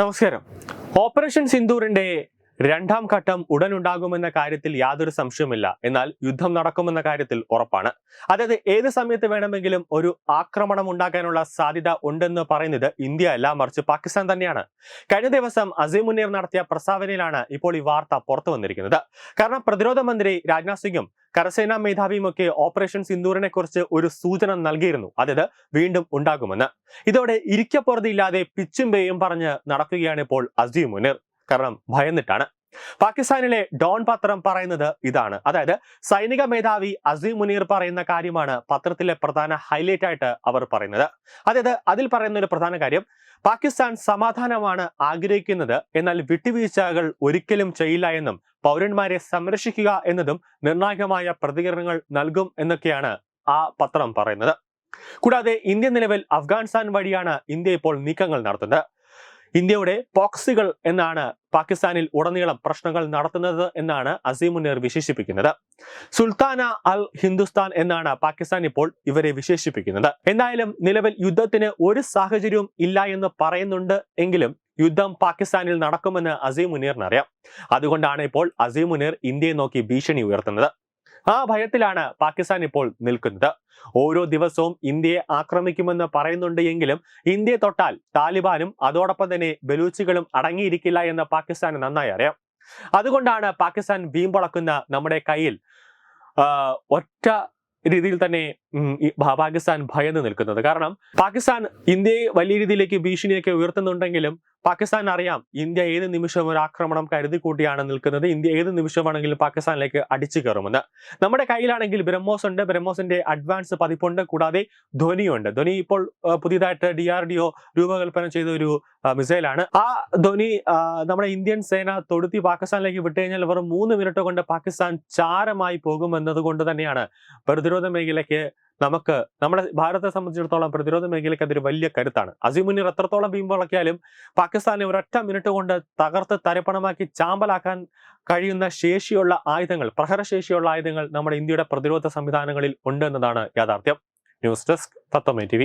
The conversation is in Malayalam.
നമസ്കാരം. ഓപ്പറേഷൻ സിന്ദൂറിന്റെ രണ്ടാം ഘട്ടം ഉടൻ ഉണ്ടാകുമെന്ന കാര്യത്തിൽ യാതൊരു സംശയവുമില്ല. എന്നാൽ യുദ്ധം നടക്കുമെന്ന കാര്യത്തിൽ ഉറപ്പാണ്. അതായത് ഏത് സമയത്ത് വേണമെങ്കിലും ഒരു ആക്രമണം ഉണ്ടാകാനുള്ള സാധ്യത ഉണ്ടെന്ന് പറയുന്നത് ഇന്ത്യ അല്ല മറിച്ച് പാകിസ്ഥാൻ തന്നെയാണ്. കഴിഞ്ഞ ദിവസം അസീമുന്നീർ നടത്തിയ പ്രസ്താവനയിലാണ് ഇപ്പോൾ ഈ വാർത്ത പുറത്തു വന്നിരിക്കുന്നത്. കാരണം പ്രതിരോധ മന്ത്രി രാജ്നാഥ് സിംഗും കരസേനാ മേധാവിയും ഒക്കെ ഓപ്പറേഷൻ സിന്ദൂറിനെ കുറിച്ച് ഒരു സൂചന നൽകിയിരുന്നു. അതായത് വീണ്ടും ഉണ്ടാകുമെന്ന്. ഇതോടെ ഇരിക്കപ്പുറതില്ലാതെ പിച്ചും പേയും പറഞ്ഞ് നടക്കുകയാണ് ഇപ്പോൾ അസീം മുനീർ. കാരണം ഭയന്നിട്ടാണ്. പാകിസ്ഥാനിലെ ഡോൺ പത്രം പറയുന്നത് ഇതാണ്. അതായത് സൈനിക മേധാവി അസീം മുനീർ പറയുന്ന കാര്യമാണ് പത്രത്തിലെ പ്രധാന ഹൈലൈറ്റ് ആയിട്ട് അവർ പറയുന്നത്. അതായത് അതിൽ പറയുന്ന ഒരു പ്രധാന കാര്യം പാകിസ്ഥാൻ സമാധാനമാണ് ആഗ്രഹിക്കുന്നത് എന്നാൽ വിട്ടുവീഴ്ചകൾ ഒരിക്കലും ചെയ്യില്ല എന്നും പൗരന്മാരെ സംരക്ഷിക്കുക എന്നതും നിർണായകമായ പ്രതികരണങ്ങൾ നൽകും എന്നൊക്കെയാണ് ആ പത്രം പറയുന്നത്. കൂടാതെ ഇന്ത്യ നിലവിൽ അഫ്ഗാനിസ്ഥാൻ വഴിയാണ് ഇന്ത്യ ഇപ്പോൾ നീക്കങ്ങൾ നടത്തുന്നത്. ഇന്ത്യയുടെ പോക്സികൾ എന്നാണ് പാകിസ്ഥാനിൽ ഉടനീളം പ്രശ്നങ്ങൾ നടത്തുന്നത് എന്നാണ് അസീം മുനീർ വിശേഷിപ്പിക്കുന്നത്. സുൽത്താന അൽ ഹിന്ദുസ്ഥാൻ എന്നാണ് പാകിസ്ഥാൻ ഇപ്പോൾ ഇവരെ വിശേഷിപ്പിക്കുന്നത്. എന്തായാലും നിലവിൽ യുദ്ധത്തിന് ഒരു സാഹചര്യവും ഇല്ല എന്ന് പറയുന്നുണ്ട് എങ്കിലും യുദ്ധം പാകിസ്ഥാനിൽ നടക്കുമെന്ന് അസീം മുനീറിനറിയാം. അതുകൊണ്ടാണ് ഇപ്പോൾ അസീം മുനീർ ഇന്ത്യയെ നോക്കി ഭീഷണി ഉയർത്തുന്നത്. ആ ഭയത്തിലാണ് പാകിസ്ഥാൻ ഇപ്പോൾ നിൽക്കുന്നത്. ഓരോ ദിവസവും ഇന്ത്യയെ ആക്രമിക്കുമെന്ന് പറയുന്നുണ്ട് എങ്കിലും ഇന്ത്യയെ തൊട്ടാൽ താലിബാനും അതോടൊപ്പം തന്നെ ബലൂച്ചുകളും അടങ്ങിയിരിക്കില്ല എന്ന് പാകിസ്ഥാന് നന്നായി അറിയാം. അതുകൊണ്ടാണ് പാകിസ്ഥാൻ വീമ്പളക്കുന്ന നമ്മുടെ കയ്യിൽ ഒറ്റ രീതിയിൽ തന്നെ പാകിസ്ഥാൻ ഭയന്ന് നിൽക്കുന്നത്. കാരണം പാകിസ്ഥാൻ ഇന്ത്യയെ വലിയ രീതിയിലേക്ക് ഭീഷണിയൊക്കെ ഉയർത്തുന്നുണ്ടെങ്കിലും പാകിസ്ഥാൻ അറിയാം ഇന്ത്യ ഏത് നിമിഷം ഒരു ആക്രമണം കരുതി കൂട്ടിയാണ് നിൽക്കുന്നത്. ഇന്ത്യ ഏത് നിമിഷമാണെങ്കിലും പാകിസ്ഥാനിലേക്ക് അടിച്ചു കയറുമെന്ന്. നമ്മുടെ കയ്യിലാണെങ്കിൽ ബ്രഹ്മോസ് ഉണ്ട് ബ്രഹ്മോസിന്റെ അഡ്വാൻസ് പതിപ്പുണ്ട്. കൂടാതെ ധ്വനിയുണ്ട് ധ്വനി ഇപ്പോൾ പുതിയതായിട്ട് ഡി ആർ ഡി ഒ രൂപകൽപ്പന ചെയ്ത ഒരു മിസൈലാണ് ആ ധ്വനി നമ്മുടെ ഇന്ത്യൻ സേന തൊടുത്തി പാകിസ്ഥാനിലേക്ക് വിട്ടുകഴിഞ്ഞാൽ വെറും മൂന്ന് മിനിറ്റ് കൊണ്ട് പാകിസ്ഥാൻ ചാരമായി പോകുമെന്നതുകൊണ്ട് തന്നെയാണ് പ്രതിരോധ മേഖലയ്ക്ക് നമുക്ക് നമ്മുടെ ഭാരതത്തെ സംബന്ധിച്ചിടത്തോളം പ്രതിരോധ മേഖലയ്ക്ക് അതൊരു വലിയ കരുത്താണ്. അസിമുനിർ എത്രത്തോളം ബീമ്പളക്കിയാലും പാകിസ്ഥാനെ ഒരൊറ്റ മിനിറ്റ് കൊണ്ട് തകർത്ത് തരപ്പണമാക്കി ചാമ്പലാക്കാൻ കഴിയുന്ന ശേഷിയുള്ള ആയുധങ്ങൾ പ്രഹരശേഷിയുള്ള ആയുധങ്ങൾ നമ്മുടെ ഇന്ത്യയുടെ പ്രതിരോധ സംവിധാനങ്ങളിൽ ഉണ്ട് എന്നതാണ് യാഥാർത്ഥ്യം. News desk തത്വമേ T